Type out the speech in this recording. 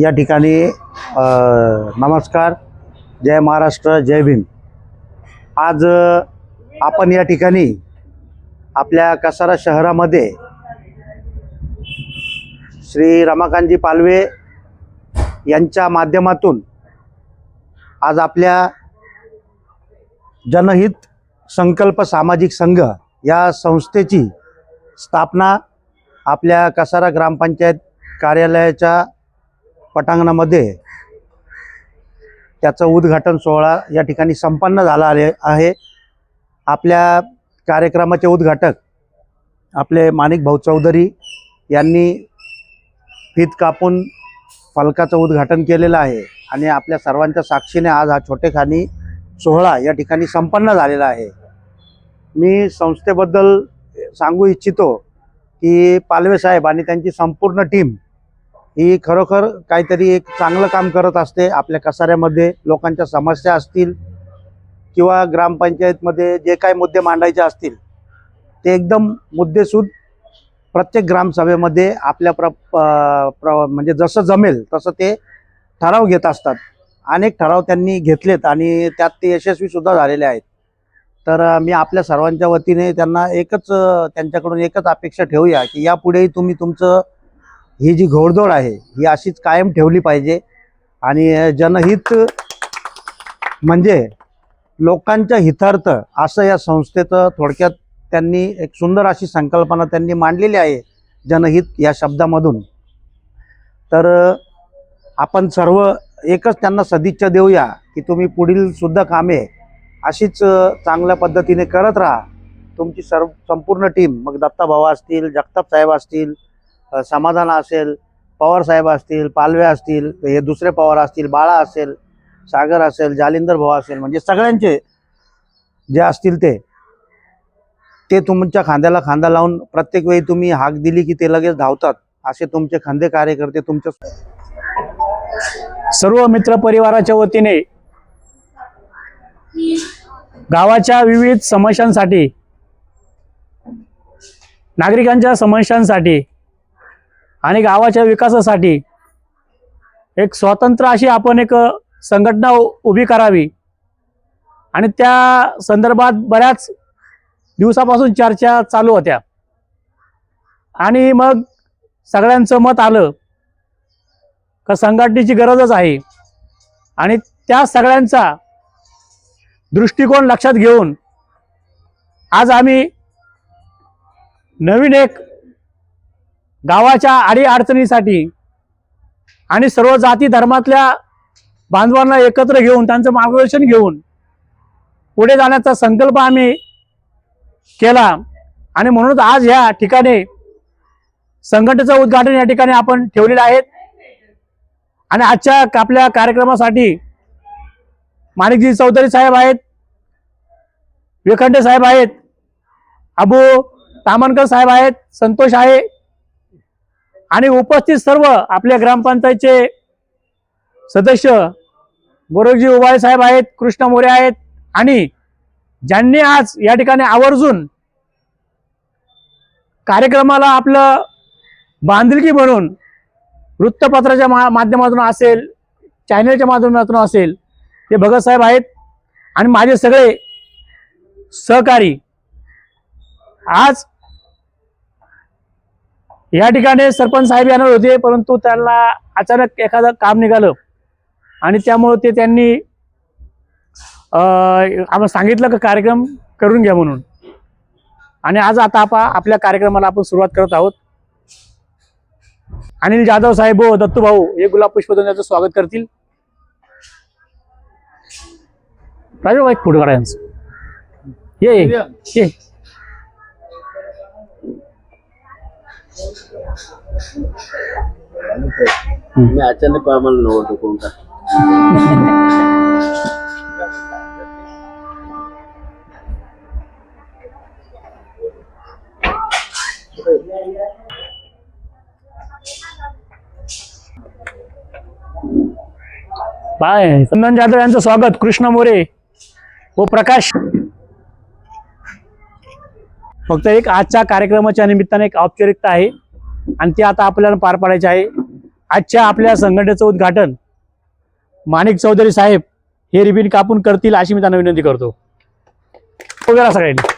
या ठिकाणी नमस्कार. जय महाराष्ट्र जय भीम. आज आपण या ठिकाणी आपल्या कसारा शहरामध्ये श्री रमाकांतजी पालवे यांच्या माध्यमातून आज आपल्या जनहित संकल्प सामाजिक संघ या संस्थेची स्थापना आपल्या कसारा ग्रामपंचायत कार्यालयाच्या पटांगणामध्ये त्याचं उद्घाटन सोहळा या ठिकाणी संपन्न झाला आले आहे. आपल्या कार्यक्रमाचे उद्घाटक आपले माणिक भाऊ चौधरी यांनी फीत कापून फलकाचं उद्घाटन केलेलं आहे आणि आपल्या सर्वांच्या साक्षीने आज हा छोटेखानी सोहळा या ठिकाणी संपन्न झालेला आहे. मी संस्थेबद्दल सांगू इच्छितो की पालवे साहेब आणि त्यांची संपूर्ण टीम ही खरोखर काहीतरी एक चांगलं काम करत असते. आपल्या कसाऱ्यामध्ये लोकांच्या समस्या असतील किंवा ग्रामपंचायतमध्ये जे काही मुद्दे मांडायचे असतील ते एकदम मुद्देसूद प्रत्येक ग्रामसभेमध्ये आपल्या प्र प्र म्हणजे जसं जमेल तसं ते ठराव घेत असतात. अनेक ठराव त्यांनी घेतलेत आणि त्यात ते यशस्वीसुद्धा झालेले आहेत. तर मी आपल्या सर्वांच्या वतीने त्यांना एकच त्यांच्याकडून एकच अपेक्षा ठेवूया की यापुढेही तुम्ही तुमचं ही जी घोडदौड आहे ही अशीच कायम ठेवली पाहिजे. आणि जनहित म्हणजे लोकांच्या हितार्थ असं या संस्थेचं थोडक्यात त्यांनी एक सुंदर अशी संकल्पना त्यांनी मांडलेली आहे जनहित या शब्दामधून. तर आपण सर्व एकच त्यांना सदिच्छा देऊया की तुम्ही पुढील सुद्धा कामे अशीच चांगल्या पद्धतीने करत राहा. तुमची सर्व संपूर्ण टीम मग दत्ता भाऊ असतील जगताप साहेब असतील समाधान असेल पवार साहेब असतील पालवे असतील हे दुसरे पवार असतील बाळा असेल सागर असेल जालिंदर भाऊ असेल म्हणजे सगळ्यांचे जे असतील ते ते तुमच्या खांद्याला खांदा लावून प्रत्येक वेळी तुम्ही हाक दिली की ते लगेच धावतात. असे तुमचे खांदे कार्यकर्ते तुमच्या सर्व मित्र परिवाराच्या वतीने गावाच्या विविध समस्यांसाठी नागरिकांच्या समस्यांसाठी आणि गावाच्या विकासासाठी एक स्वतंत्र अशी आपण एक संघटना उ- उभी करावी. आणि त्या संदर्भात बऱ्याच दिवसापासून चर्चा चालू होत्या. आणि मग सगळ्यांचं मत आलं का संघटनेची गरजच आहे. आणि त्या सगळ्यांचा दृष्टिकोन लक्षात घेऊन आज आम्ही नवीन एक गावाच्या आडीअडचणीसाठी आणि सर्व जाती धर्मातल्या बांधवांना एकत्र घेऊन त्यांचं मार्गदर्शन घेऊन पुढे जाण्याचा संकल्प आम्ही केला. आणि म्हणूनच आज या ठिकाणी संघटनेचं उद्घाटन या ठिकाणी आपण ठेवलेलं आहे. आणि आजच्या आपल्या कार्यक्रमासाठी माणिकजी चौधरी साहेब आहेत वेखंडे साहेब आहेत अबू तामणकर साहेब आहेत संतोष आहे. आणि उपस्थित सर्व आपल्या ग्रामपंचायतचे सदस्य गोरखजी उबाळे साहेब आहेत कृष्ण मोरे आहेत. आणि ज्यांनी आज या ठिकाणी आवर्जून कार्यक्रमाला आपलं बांधिलकी म्हणून वृत्तपत्राच्या मा माध्यमातून असेल चॅनलच्या माध्यमातून असेल ते भगत साहेब आहेत आणि माझे सगळे सहकारी. आज या ठिकाणी सरपंच साहेब येणार होते परंतु त्यांना अचानक एखादं काम निघालं. आणि त्यामुळं ते त्यांनी आम्हाला सांगितलं का कार्यक्रम करून घ्या म्हणून. आणि आज आता आपा आपल्या कार्यक्रमाला आपण सुरुवात करत आहोत. अनिल जाधव साहेब हो, दत्तू भाऊ हे गुलाब पुष्प स्वागत करतील. राजू भाई फोटो काढा यांचं. ये ये, मी अचानक आम्हाला नव्हतं कोणता बाय चंदन जाधव यांचं स्वागत. कृष्ण मोरे. व प्रकाश. फक्त एक आजच्या कार्यक्रमाच्या निमित्ताने एक औपचारिकता आहे. आणि ती आता आपल्याला पार पाडायची आहे. आजच्या आपल्या संघटनेचं उद्घाटन माणिक चौधरी साहेब हे रिबीन कापून करतील अशी मी त्यांना विनंती करतो. सगळ्यांनी.